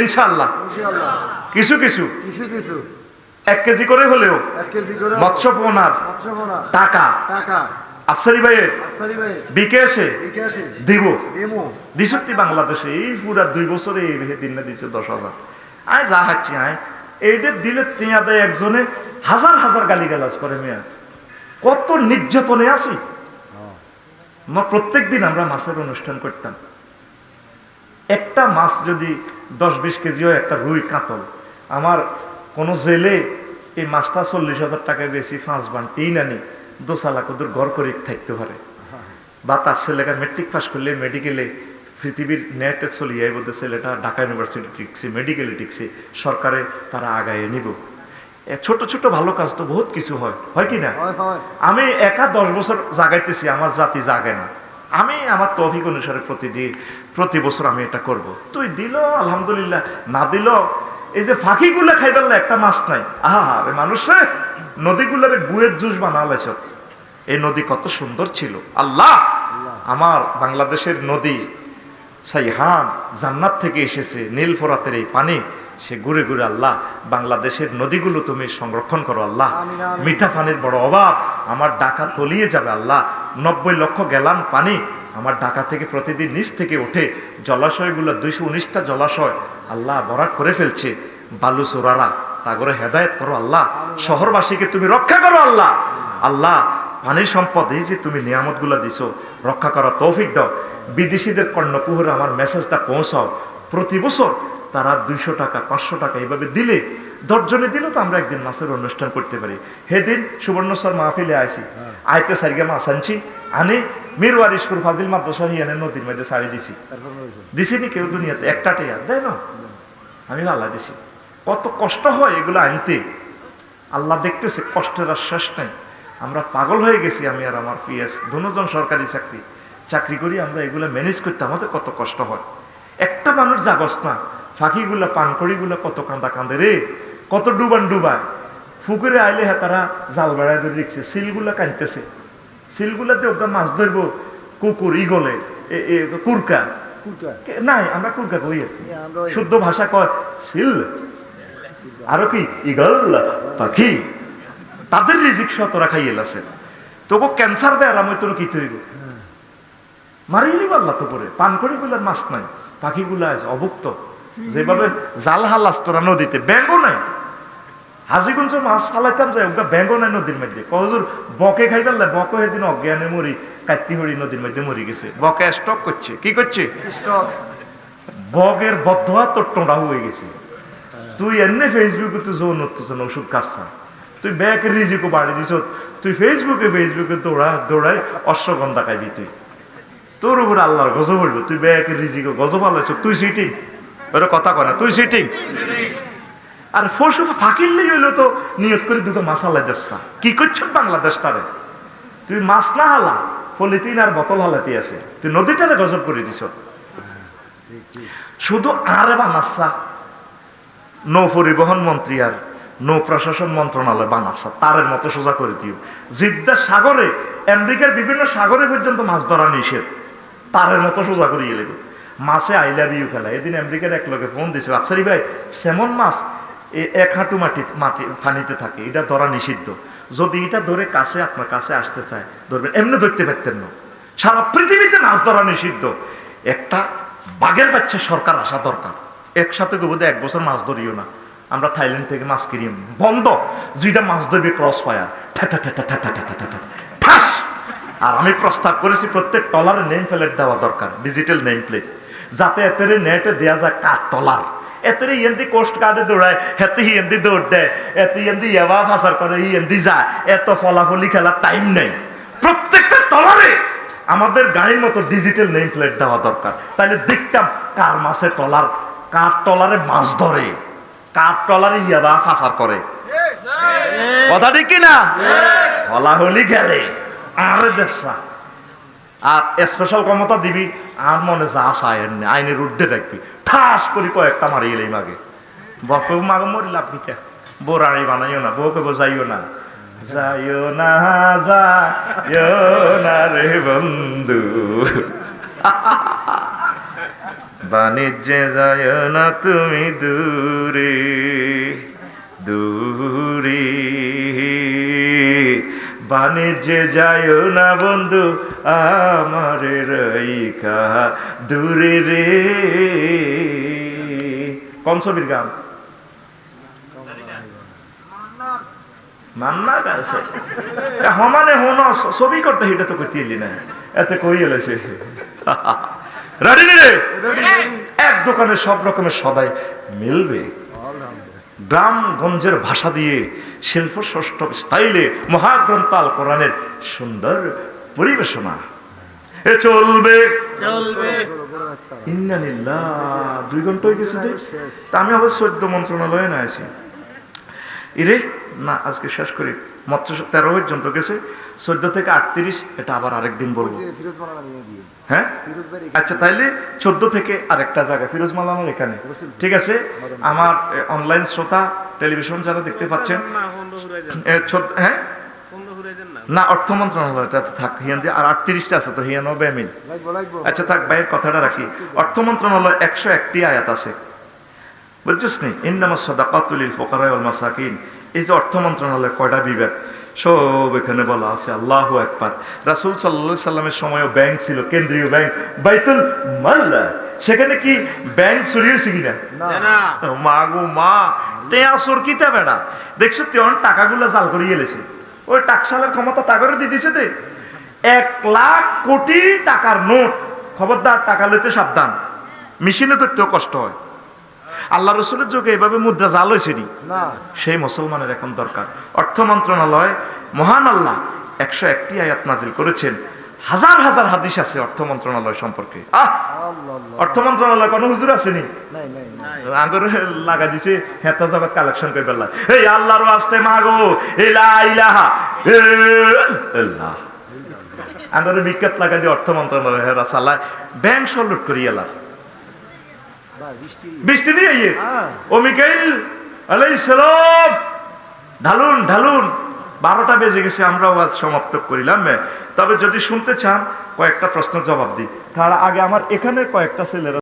ইনশাল্লাহ ইনশাআল্লাহ। কিছু কিছু। এক কেজি করে হলেও মৎস্য পোনার টাকা। আফসারি ভাইয়ের বিকেশে দিব। দিশক্তি বাংলাদেশে এই পুরা দুই বছরে দিন না দিছে দশ হাজার। আয় যা হাচ্ছি আয়। এইটা দিলে তিয়া দেয় একজনে হাজার হাজার গালি গালাজ করে মেয়া। কত নির্যাতনে আছি। না প্রত্যেক দিন আমরা মাছের অনুষ্ঠান করতাম। একটা মাছ যদি দশ বিশ কেজি হয় একটা রুই কাতল। আমার কোনো জেলে এই মাছটা চল্লিশ হাজার টাকায় বেশি পাঁচ বান তিন আনি দোসালা কদুর ঘর করে থাকতে পারে। বা তার ছেলেটা মেট্রিক পাস করলে মেডিকেলে পৃথিবীর নেটে চলিয়ে আইব যে ছেলেটা ঢাকা ইউনিভার্সিটি টিকছে মেডিকেলে টিকছে সরকারে তারা আগায় নিব। ছোট ছোট ভালো কাজ তো বহুত কিছু হয়। হয় কি না? আমি একা দশ বছর জাগাইতেছি আমার জাতি জাগে না। আমি আমার তৌফিক অনুসারে প্রতিদিন প্রতি বছর আমি এটা করব। তুই দিল, আলহামদুলিল্লাহ। না দিল, এই যে ফাঁকিগুলো খাইবার একটা মাছ নাই। আহা রে মানুষ নদীগুলোরে গুয়ের জুস বানালেছ এই নদী কত সুন্দর ছিল। আল্লাহ! আমার বাংলাদেশের নদী সাইহান জান্নাত থেকে এসেছে নীল ফোরাতের এই পানি। সে ঘুরে ঘুরে আল্লাহ বাংলাদেশের নদীগুলো তুমি সংরক্ষণ করো আল্লাহ। মিঠা পানির বড় অভাব আমার ডাকা তলিয়ে যাবে আল্লাহ। নব্বই লক্ষ গ্যালান পানি আমার ঢাকা থেকে প্রতিদিন নিচ থেকে ওঠে। জলাশয়গুলো দুইশো উনিশটা জলাশয় আল্লাহ বরাক করে ফেলছে। বালু চোরারা তা করে হেদায়ত করো আল্লাহ। শহরবাসীকে তুমি রক্ষা করো আল্লাহ। আল্লাহ পানির সম্পদ এই যে তুমি নিয়ামতগুলো দিছো রক্ষা করা তৌফিক দাও। বিদেশিদের কর্ণকুহরে আমার মেসেজটা পৌঁছাও। প্রতি বছর তারা দুইশো টাকা পাঁচশো টাকা এইভাবে দিলে দশজনে দিলেও তো আমরা একদিন মাছের অনুষ্ঠান করতে পারি। সুবর্ণ স্যার মাহফিলে আইছি। আয়তে সারিগে মাছ আনছি আনি মিরওয়ারি স্কুল ফাদিল মাদ্রাসা হিয়ানে নদীর মধ্যে ছাড়ি দিছি। রয়েছে। দিছিনি কেউ দুনিয়াতে একটা টেয়ার দেয় না? আমি আল্লাহ দিছি। কত কষ্ট হয় এগুলো আনতে। আল্লাহ দেখতেছে কষ্টের আর শেষ নাই। আমরা পাগল হয়ে গেছি আমি আর আমার পিএস দুজন সরকারি চাকরি। চাকরি করি আমরা এগুলো ম্যানেজ করতে আমাদের কত কষ্ট হয়। একটা মানুষ জাগস না ফাঁকিগুলা পানকড়িগুলা কত কান্দা কান্দে রে। কত ডুবান ডুবায়। পুকুরে আইলে হ্যাঁ তারা জাল বেড়ায় ধরে রেখছে সিলগুলা কানতেছে সিলগুলাতে ওটা মাছ ধরবো কুকুর ইগলে কুরকা। নাই আমরা কুরকা কই? শুদ্ধ ভাষা কয় সিল আরও কি ইগল পাখি? তাদের রিজিক সহ তোরা খাইয়ে আছে তোকে ক্যান্সার দেয় আমি তোর কি তৈরি? মারিলি পারলা তো করে পান করি গুলার মাছ নাই। পাখিগুলা আছে অভুক্ত। যেভাবে জাল হালাস তোরা নদীতে ব্যাঙ্গও নাই। হাজিগঞ্জ মাছ চালাইতাম যাই ওটা ব্যাঙ্গও নাই নদীর মধ্যে। কহজুর বকে খাই পারলে বকে সেদিন অজ্ঞানে মরি কাত্তি হরি নদীর মধ্যে মরি গেছে। বকে স্টক করছে। কি করছে? স্টক। বগের বদ্ধা তোর টোঁড়া হয়ে গেছে। তুই এমনি ফেসবুকে তুই যৌন উত্তেজনা ওষুধ কাজছা তুই ব্যাকের রিজিকও বাড়ি দিছ তুই ফেসবুকে ফেসবুকে দৌড়া দৌড়াই অশ্বগন্ধা খাইবি তুই। তোর উপরে আল্লাহর গজব হইব তুই ব্যাকের রিজিকও গজব আলাইছ তুই সিটিং। ওরা কথা কয় না। তুই সিটিং আর ফসু ফাঁকিল্লেই হইল তো নিয়োগ করে দুটো মাছ হালাই দেশা কি করছ বাংলাদেশটারে? তুই মাছ না হালা, পলিথিন আর বোতল হালাতে আছে। তুই নদীটারে গজব করে দিছ। শুধু আরে বানাচ্ছা নৌ পরিবহন মন্ত্রী আর নৌ প্রশাসন মন্ত্রণালয় বানাচ্ছা তারের মতো সোজা করে দিও। জিদ্দার সাগরে, আমেরিকার বিভিন্ন সাগরে পর্যন্ত মাছ ধরা নিষেধ। তারের মতো সোজা করে গেলে মাছে আই লাভ ইউ খেলা এদিন আমেরিকার এক লোকে ফোন দিছে আফসারি ভাই সেমন মাছ এক হাঁটু মাটি মাটি পানিতে থাকে এটা ধরা নিষিদ্ধ যদি এটা ধরে কাছে আপনার কাছে আসতে চায় ধরবেন এমনি ধরতে পারতেন না সারা পৃথিবীতে মাছ ধরা নিষিদ্ধ একটা বাঘের বাচ্চা সরকার আসা দরকার একসাথে বোধহয় এক বছর মাছ ধরিও না আমরা থাইল্যান্ড থেকে মাছ কিনি বন্ধ যেটা মাছ ধরবে ক্রস ফায়ার ঠেটা ঠেটা ঠেটা ঠেটা ঠেটা ঠাস আর আমি প্রস্তাব করেছি প্রত্যেক টলারে নেম প্লেট দেওয়া দরকার ডিজিটাল নেম প্লেট যাতে এতের নেটে দেওয়া যায় কার টলার এতের ইয়েন্দি কোস্ট গার্ডে দৌড়ায় হেতে ইয়েন্দি দৌড় দেয় এতে ইয়েন্দি এবা ফাসার করে ইয়েন্দি যায়। এত ফলাফলি খেলার টাইম নেই। প্রত্যেকটা টলারে আমাদের গাড়ির মতো ডিজিটাল নেম প্লেট দেওয়া দরকার। তাহলে দেখতাম কার মাসে টলার কার টলারে মাছ ধরে কার টলারে ইয়াবা ফাসার করে কথা ঠিক কিনা? হলাহলি গেলে আরে দেশা। আর স্পেশাল ক্ষমতা দিবি, আর মনে যা চায় এমনি, আইনের ঊর্ধ্বে রাখবি ঠাস করি কয়েকটা মারি এলেই মাগে। বকে মাগে, মরি লাভ নিতে বোরাড়ি বানাইও না, বউকে বোঝাইও না। যাইও না যাইও না রে বন্ধু। বাণিজ্যে যায় না তুমি দূরে দূরে। বাণিজ্যে যায় না বন্ধু আমার রইকা দূরে রে। কোন ছবির গান? মান্না গাছে হমানে হন ছবি করতে হিটা তো করতে এলি না। এতে কই এলেছে রেডি রে? এক দোকানে সব রকমের সদাই মিলবে। গ্রামগঞ্জের ভাষা দিয়ে শিল্প ষষ্ঠ স্টাইলে মহাগ্রন্থ আল কোরআনের সুন্দর পরিবেশনা। এ চলবে। চলবে। দুই ঘণ্টা হয়ে গেছে আমি আবার চোদ্দ মন্ত্রণালয়ে না আছি। ইরে না আজকে শেষ করি। মৎস্য তেরো পর্যন্ত গেছে চোদ্দ থেকে আটত্রিশ এটা আবার আরেকদিন বলব। হ্যাঁ? আচ্ছা তাইলে চোদ্দ থেকে আরেকটা জায়গা ফিরোজ মালানোর এখানে ঠিক আছে? আমার অনলাইন শ্রোতা টেলিভিশন যারা দেখতে পাচ্ছেন হ্যাঁ? না। অর্থ মন্ত্রণালয় থাক হিয়ান আর আটত্রিশটা আছে তো হিয়ানো বেমিল। লাগবো লাগবো। আচ্ছা থাক ভাইয়ের কথাটা রাখি। অর্থ মন্ত্রণালয় একশো একটি আয়াত আছে। বুঝছিস নি? ইন্নামা সদাকাতুলিল ফোকারায় ওয়াল মাসাকিন। এই যে অর্থ মন্ত্রণালয়ের কয়টা বিভাগ? সব এখানে বলা আছে আল্লাহ একবার রাসূল সাল্লাল্লাহু সাল্লামের সময়ও ব্যাংক ছিল কেন্দ্রীয় ব্যাংক বাইতুল মাল্লা সেখানে কি ব্যাংক চুরিয়েছে কিনা? না। না মা গো মা টেয়া সরকিতে বেড়া? দেখছ তেমন টাকাগুলো জাল করে গেলেছে। ওই টাকশালের ক্ষমতা তাগরে দিয়ে দিছে দে। এক লাখ কোটি টাকার নোট। খবরদার টাকা লইতে সাবধান। মেশিনে ধরতেও কষ্ট হয়। আল্লাহ রসুলের যুগে এভাবে মুদ্রা জাল হয়েছেনি। না। সেই মুসলমানের এখন দরকার। অর্থ মন্ত্রণালয় মহান আল্লাহ একশো একটি আয়াত নাজিল করেছেন। হাজার হাজার হাদিস আছে অর্থ মন্ত্রণালয় সম্পর্কে। আহ! অর্থ মন্ত্রণালয় কোনো হুজুর আসেনি? লাগা দিছে হেতা জগৎ কালেকশন করে বেলা এই আল্লাহর আসতে মাগো ইলা ইলাহা বিখ্যাত লাগা দিয়ে অর্থ মন্ত্রণালয় হেরা চালায়। ব্যাংক সলুট করি এলা বৃষ্টি নিয়ে হ্যাঁ। ও মিকাইল ঢালুন ঢালুন। বারোটা বেজে গেছে আমরাও আজ সমাপ্ত করিলাম। তবে যদি শুনতে চান কয়েকটা প্রশ্ন জবাব দিই। তার আগে আমার এখানে কয়েকটা ছেলেরা